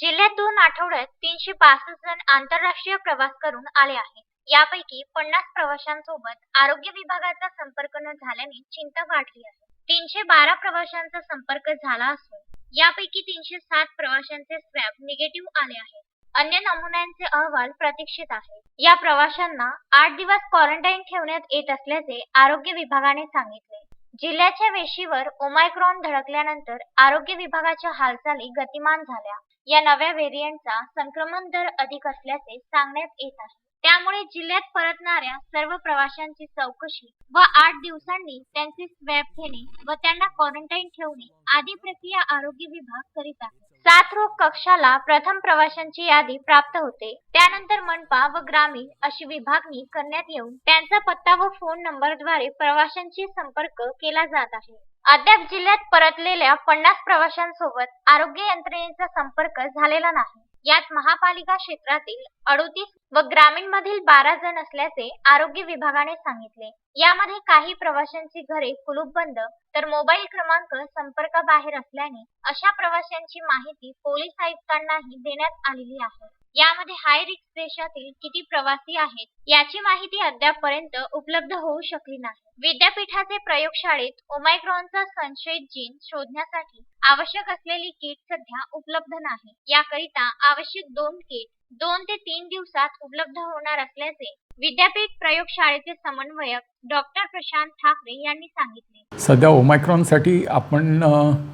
जिल्ह्यात दोन आठवड्यात तीनशे पासष्ट जण आंतरराष्ट्रीय प्रवास करून आले आहेत. यापैकी पन्नास प्रवाशांसोबत आरोग्य विभागाचा संपर्क न झाल्याने चिंता वाढली आहे. तीनशे बारा प्रवाशांचा संपर्क झाला असून यापैकी तीनशे सात प्रवाशांचे स्वॅब निगेटिव्ह आले आहेत. अन्य नमुन्यांचे अहवाल प्रतीक्षित आहेत. या प्रवाशांना आठ दिवस क्वारंटाईन ठेवण्यात येत असल्याचे आरोग्य विभागाने सांगितले. जिल्ह्याच्या वेशीवर ओमायक्रॉन धडकल्यानंतर आरोग्य विभागाच्या हालचाली गतिमान झाल्या. या नव्या व्हेरियंटचा संक्रमण दर अधिक असल्याचे सांगण्यात येत आहे. त्यामुळे जिल्ह्यात परतणाऱ्या सर्व प्रवाशांची चौकशी व आठ दिवसांनी त्यांची स्वॅब घेणे व त्यांना क्वारंटाईन ठेवणे आदी प्रक्रिया आरोग्य विभाग करीत आहे. साथ रोग कक्षाला प्रथम प्रवाशांची यादी प्राप्त होते. त्यानंतर मनपा व ग्रामीण अशी विभागणी करण्यात येऊन त्यांचा पत्ता व फोन नंबरद्वारे प्रवाशांशी संपर्क केला जात आहे. अद्याप जिल्ह्यात परतलेल्या पन्नास प्रवाशांसोबत आरोग्य यंत्रणेचा संपर्क झालेला नाही. यात महापालिका क्षेत्रातील अडोतीस व ग्रामीण मधील बारा जण असल्याचे आरोग्य विभागाने सांगितले. यामध्ये काही प्रवाशांची घरे कुलूपबंद तर मोबाईल क्रमांक संपर्काबाहेर असल्याने अशा प्रवाशांची माहिती पोलीस आयुक्तांनाही देण्यात आलेली आहे. यामध्ये हाय रिस्क देशातील किती प्रवासी आहेत याची माहिती अद्यापपर्यंत उपलब्ध होऊ शकली नाही. विद्यापीठाचे प्रयोगशाळेत ओमायक्रॉनचा संशयित जीन शोधण्यासाठी आवश्यक असलेली किट सध्या उपलब्ध नाही. याकरिता आवश्यक दोन किट दोन ते तीन दिवसात उपलब्ध होणार असल्याचे विद्यापीठ प्रयोगशाळेचे समन्वयक डॉक्टर प्रशांत ठाकरे यांनी सांगितले. सध्या ओमायक्रॉनसाठी आपण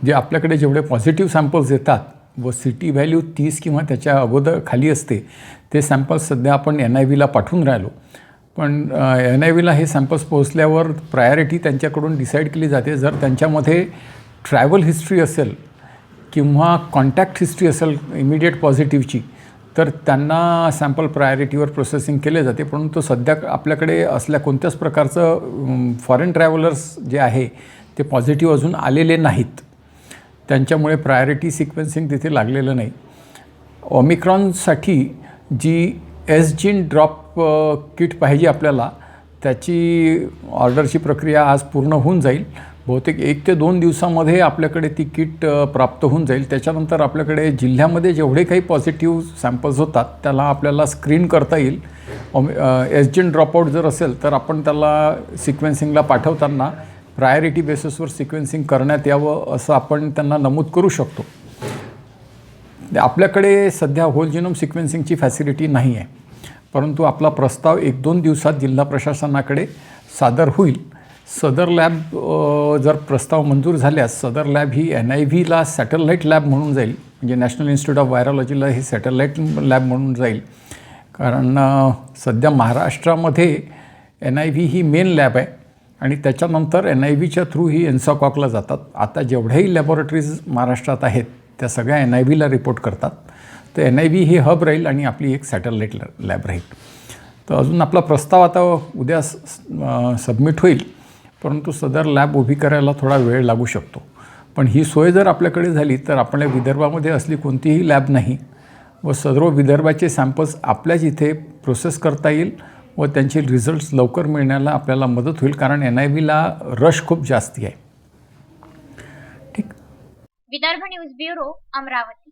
जे आपल्याकडे जेवढे पॉझिटिव्ह सॅम्पल्स येतात व सी टी व्हॅल्यू तीस किंवा त्याच्या अगोदर खाली असते ते सॅम्पल्स सध्या आपण एन आय व्हीला पाठवून राहिलो. पण एन आय व्हीला हे सॅम्पल्स पोहोचल्यावर प्रायोरिटी त्यांच्याकडून डिसाईड केली जाते. जर त्यांच्यामध्ये ट्रॅव्हल हिस्ट्री असेल किंवा कॉन्टॅक्ट हिस्ट्री असेल इमिडिएट पॉझिटिव्हची तर त्यांना सॅम्पल प्रायोरिटीवर प्रोसेसिंग केले जाते. परंतु सध्या आपल्याकडे असल्या कोणत्याच प्रकारचं फॉरेन ट्रॅव्हलर्स जे आहे ते पॉझिटिव्ह अजून आलेले नाहीत. त्यांच्यामुळे प्रायोरिटी सिक्वेन्सिंग तिथे लागलेलं नाही. ओमिक्रॉनसाठी जी एस जीन ड्रॉप किट पाहिजे आपल्याला त्याची ऑर्डरची प्रक्रिया आज पूर्ण होऊन जाईल. बहुतेक एक ते दोन दिवसामध्ये आपल्याकडे ती किट प्राप्त होऊन जाईल. त्याच्यानंतर आपल्याकडे जिल्ह्यामध्ये जेवढे काही पॉझिटिव्ह सॅम्पल्स होतात त्याला आपल्याला स्क्रीन करता येईल. एसजीन ड्रॉपआउट जर असेल तर आपण त्याला सिक्वेन्सिंगला पाठवताना प्रायोरिटी बेसिसवर सिक्वेन्सिंग करण्यात यावं असं आपण त्यांना नमूद करू शकतो. आपल्याकडे सध्या होल जिनोम सिक्वेन्सिंगची फॅसिलिटी नाही आहे परंतु आपला प्रस्ताव एक दोन दिवसात जिल्हा प्रशासनाकडे सादर होईल. सदर लॅब जर प्रस्ताव मंजूर झाल्यास सदर लॅब ही एन आय व्हीला सॅटेलाईट लॅब म्हणून जाईल. म्हणजे नॅशनल इन्स्टिट्यूट ऑफ व्हायरॉलॉजीला ही सॅटेलाईट लॅब म्हणून जाईल. कारण सध्या महाराष्ट्रामध्ये एन आय व्ही ही मेन लॅब आहे आणि त्याच्यानंतर एन आय व्हीच्या थ्रू ही एन्सॉकॉकला जातात. आता जेवढ्याही लॅबॉरेटरीज महाराष्ट्रात आहेत त्या सगळ्या एन आय व्हीला रिपोर्ट करतात. तर एन आय व्ही ही हब राहील आणि आपली एक सॅटेलाईट लॅब राहील. तर अजून आपला प्रस्ताव आता उद्या सबमिट होईल. परंतु सदर लॅब उभी करायला थोडा वेळ लागू शकतो. पण ही सोय जर आपल्याकडे झाली तर आपल्या विदर्भामध्ये असली कोणतीही लॅब नाही व सर्व विदर्भाचे सॅम्पल्स आपल्याच इथे प्रोसेस करता येईल व त्यांचे रिझल्ट्स लवकर मिळण्याला आपल्याला मदत होईल कारण एन आय व्हीला रश खूप जास्ती आहे. ठीक. Vidarbha news bureau Amravati.